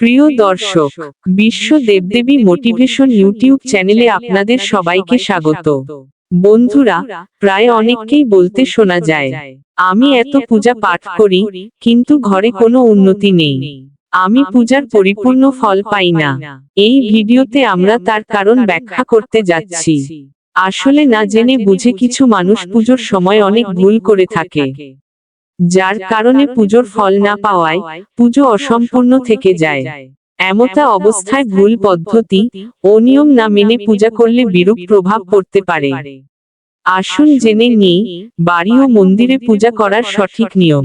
প্রিয় দর্শক, বিশ্ব দেবদেবী মোটিভেশন ইউটিউব চ্যানেলে আপনাদের সবাইকে স্বাগত। বন্ধুরা, প্রায় অনেককেই বলতে শোনা যায়, আমি এত পূজা পাঠ করি, কিন্তু ঘরে কোনো উন্নতি নেই। আমি পূজার পরিপূর্ণ ফল পাই না। এই ভিডিওতে আমরা তার কারণ ব্যাখ্যা করতে যাচ্ছি। আসলে না জেনে বুঝে কিছু মানুষ পুজোর সময় অনেক ভুল করে থাকে। যার কারণে পুজোর ফল না পাওয়ায় পুজো অসম্পূর্ণ থেকে যায়। এমতা অবস্থায় ভুল পদ্ধতি ও নিয়ম না মেনে পূজা করলে বিরূপ প্রভাব পড়তে পারে। আসুন জেনে নিই বাড়ি ও মন্দিরে পূজা করার সঠিক নিয়ম।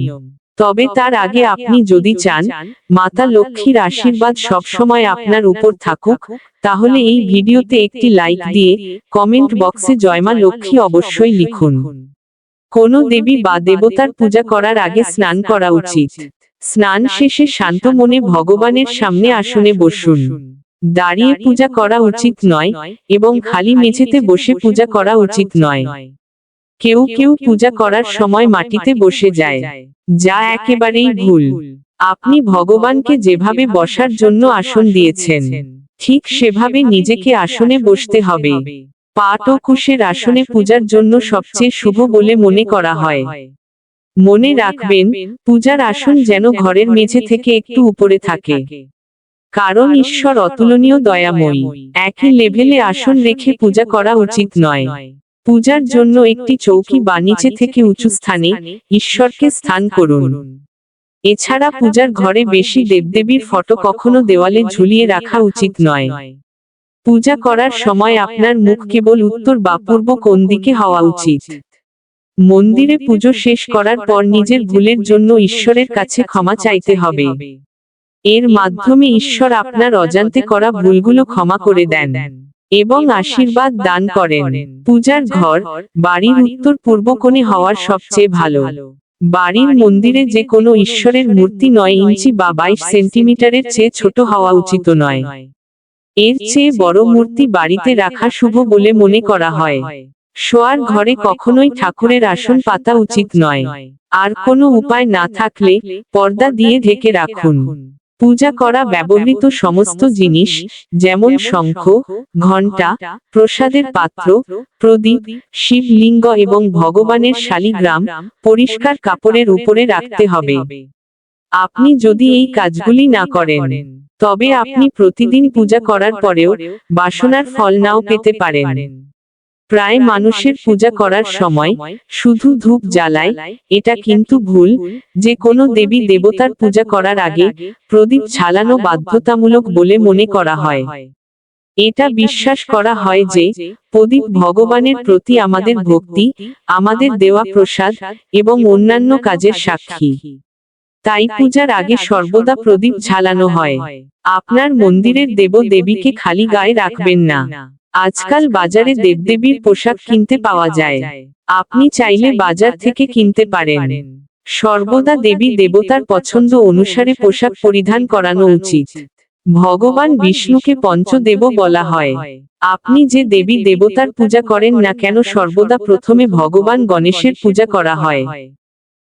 তবে তার আগে আপনি যদি চান মাতা লক্ষ্মীর আশীর্বাদ সবসময় আপনার উপর থাকুক তাহলে এই ভিডিওতে একটি লাইক দিয়ে কমেন্ট বক্সে জয়মা লক্ষ্মী অবশ্যই লিখুন। কোনো দেবী বা দেবতার পূজা করার আগে স্নান করা উচিত। স্নান শেষে শান্ত মনে ভগবানের সামনে আসনে বসুন। দাঁড়িয়ে পূজা করা উচিত নয় এবং খালি মেঝেতে বসে পূজা করা উচিত নয়। কেউ কেউ পূজা করার সময় মাটিতে বসে যায়। যা একেবারেই ভুল। আপনি ভগবানকে যেভাবে বসার জন্য আসন দিয়েছেন ঠিক সেভাবে নিজেকে আসনে বসতে হবে। পাট ও কুশের আসনে পূজার জন্য সবচেয়ে শুভ বলে মনে করা হয়। মনে রাখবেন পূজার আসন যেন ঘরের মেঝে থেকে একটু উপরে থাকে। কারণ ঈশ্বর অতুলনীয় দয়াময়ী। একই লেভেলে আসন রেখে পূজা করা উচিত নয়। পূজার জন্য একটি চৌকি বা নিচে থেকে উঁচু স্থানে ঈশ্বরকে স্থান করুন। এছাড়া পূজার ঘরে বেশি দেবদেবীর ফটো কখনো দেওয়ালে ঝুলিয়ে রাখা উচিত নয়। পূজা করার সময় আপনার মুখ কেবল উত্তর বা পূর্ব কোন দিকে হওয়া উচিত? মন্দিরে পুজো শেষ করার পর নিজের ভুলের জন্য ঈশ্বরের কাছে ক্ষমা চাইতে হবে। এর মাধ্যমে ঈশ্বর আপনার অজান্তে করা ভুলগুলো ক্ষমা করে দেন এবং আশীর্বাদ দান করেন। পূজার ঘর, বাড়ির উত্তর পূর্ব কোণে হওয়ার সবচেয়ে ভালো। বাড়ির মন্দিরে যে কোনো ঈশ্বরের মূর্তি নয় ইঞ্চি বা বাইশ সেন্টিমিটারের চেয়ে ছোট হওয়া উচিত নয়। এর চেয়ে বড় মূর্তি বাড়িতে রাখা শুভ বলে মনে করা হয়। শোয়ার ঘরে কখনোই ঠাকুরের আসন পাতা উচিত নয়। আর কোনো উপায় না থাকলে পর্দা দিয়ে ঢেকে রাখুন। পূজা করা ব্যবহৃত সমস্ত জিনিস যেমন শঙ্খ ঘণ্টা প্রসাদের পাত্র প্রদীপ শিবলিঙ্গ এবং ভগবানের শালিগ্রাম পরিষ্কার কাপড়ের উপরে রাখতে হবে। আপনি যদি এই কাজগুলি না করেন। তবে আপনি প্রতিদিন পূজা করার পরেও বাসনার ফল নাও পেতে পারেন। প্রায় মানুষের পূজা করার সময় শুধু ধূপ জ্বালায় এটা কিন্তু ভুল। যে কোনো দেবী দেবতার পূজা করার আগে প্রদীপ ছালানো বাধ্যতামূলক বলে মনে করা হয়। এটা বিশ্বাস করা হয় যে প্রদীপ ভগবানের প্রতি আমাদের ভক্তি আমাদের দেওয়া প্রসাদ এবং অন্যান্য কাজের সাক্ষী। তাই পূজার আগে সর্বদা প্রদীপ ঝালানো হয়। আপনার মন্দিরের দেব দেবীকে খালি গায়ে রাখবেন না। আজকাল বাজারে দেবদেবীর পোশাক কিনতে পাওয়া যায়। আপনি চাইলে বাজার থেকে কিনতে পারেন। সর্বদা দেবী দেবতার পছন্দ অনুসারে পোশাক পরিধান করানো উচিত। ভগবান বিষ্ণুকে পঞ্চদেব বলা হয়। আপনি যে দেবী দেবতার পূজা করেন না কেন সর্বদা প্রথমে ভগবান গণেশের পূজা করা হয়।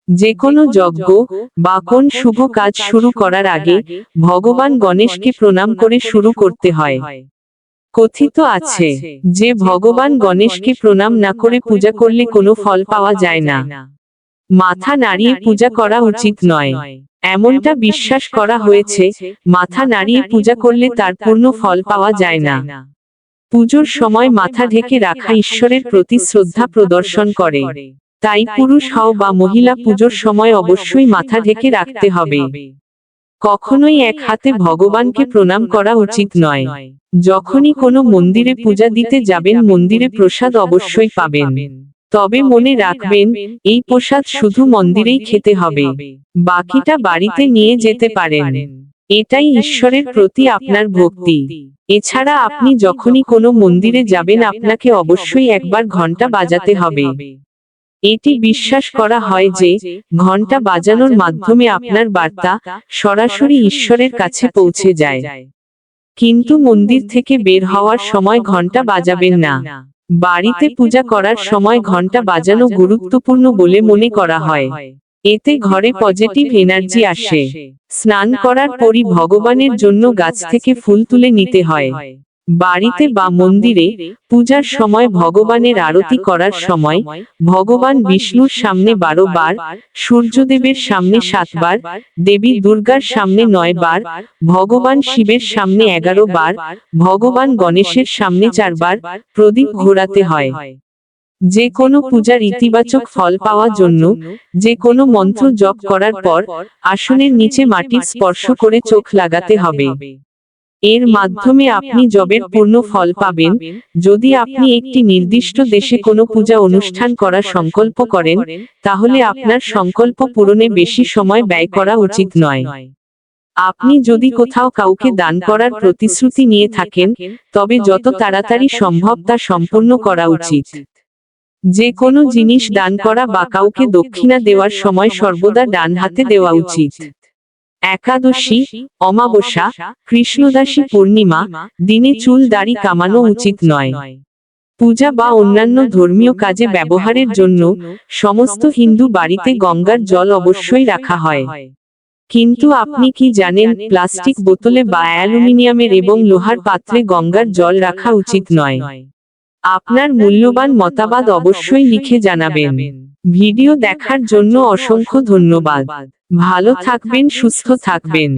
যে কোনো যজ্ঞ বা কোন শুভ কাজ শুরু করার আগে ভগবান গণেশকে প্রণাম করে শুরু করতে হয়। কথিত আছে যে ভগবান গণেশকে প্রণাম না করে পূজা করলে কোনো ফল পাওয়া যায় না। মাথা নাড়িয়ে পূজা করা উচিত নয়। এমনটা বিশ্বাস করা হয়েছে মাথা নাড়িয়ে পূজা করলে তার পূর্ণ ফল পাওয়া যায় না। পুজোর সময় মাথা ঢেকে রাখা ঈশ্বরের প্রতি শ্রদ্ধা প্রদর্শন করে। তাই পুরুষ হও বা মহিলা পুজোর সময় অবশ্যই মাথা ঢেকে রাখতে হবে। কখনোই এক হাতে ভগবানকে প্রণাম করা উচিত নয়। যখনই কোনো মন্দিরে পূজা দিতে যাবেন মন্দিরে প্রসাদ অবশ্যই পাবেন। তবে মনে রাখবেন এই প্রসাদ শুধু মন্দিরেই খেতে হবে। বাকিটা বাড়িতে নিয়ে যেতে পারেন। এটাই ঈশ্বরের প্রতি আপনার ভক্তি। এছাড়া আপনি যখনই কোনো মন্দিরে যাবেন আপনাকে অবশ্যই একবার ঘণ্টা বাজাতে হবে এটি বিশ্বাস করা হয় যে ঘণ্টা বাজানোর মাধ্যমে আপনার বার্তা সরাসরি ঈশ্বরের কাছে পৌঁছে যায়। কিন্তু মন্দির থেকে বের হওয়ার সময় ঘণ্টা বাজাবেন না। বাড়িতে পূজা করার সময় ঘণ্টা বাজানো গুরুত্বপূর্ণ বলে মনে করা হয়। এতে ঘরে পজিটিভ এনার্জি আসে। স্নান করার পরই ভগবানের জন্য গাছ থেকে ফুল তুলে নিতে হয়। বাড়িতে বা মন্দিরে পূজার সময় ভগবানের আরতি করার সময় ভগবান বিষ্ণুর সামনে বারো বার সূর্যদেবের সামনে সাতবার, দেবী দুর্গার সামনে নয় বার ভগবান শিবের সামনে এগারো বার ভগবান গণেশের সামনে চারবার প্রদীপ ঘোরাতে হয়। যে কোনো পূজার ইতিবাচক ফল পাওয়ার জন্য, যে কোনো মন্ত্র জপ করার পর আসনের নিচে মাটির স্পর্শ করে চোখ লাগাতে হবে। এর মাধ্যমে আপনি জবের পূর্ণ ফল পাবেন। যদি আপনি একটি নির্দিষ্ট দেশে কোনো পূজা অনুষ্ঠান করার সংকল্প করেন, তাহলে আপনার সংকল্প পূরণে বেশি সময় ব্যয় করা উচিত নয়। আপনি যদি কোথাও কাউকে দান করার প্রতিশ্রুতি নিয়ে থাকেন, তবে যত তাড়াতাড়ি সম্ভব তা সম্পূর্ণ করা উচিত। যে কোনো জিনিস দান করা বা কাউকে দক্ষিণা দেওয়ার সময় সর্বদা ডান হাতে দেওয়া উচিত। একাদশী, অমাবস্যা, কৃষ্ণদাসী পূর্ণিমা, দিনে চুল দাড়ি কামানো উচিত নয়। পূজা বা অন্যান্য ধর্মীয় কাজে ব্যবহারের জন্য সমস্ত হিন্দু বাড়িতে গঙ্গার জল অবশ্যই রাখা হয়। কিন্তু আপনি কি জানেন, প্লাস্টিক বোতলে বা অ্যালুমিনিয়ামের এবং লোহার পাত্রে গঙ্গার জল রাখা উচিত নয়? আপনার মূল্যবান মতামত অবশ্যই লিখে জানাবেন। ভিডিও দেখার জন্য অসংখ্য ধন্যবাদ। ভালো থাকবেন সুস্থ থাকবেন।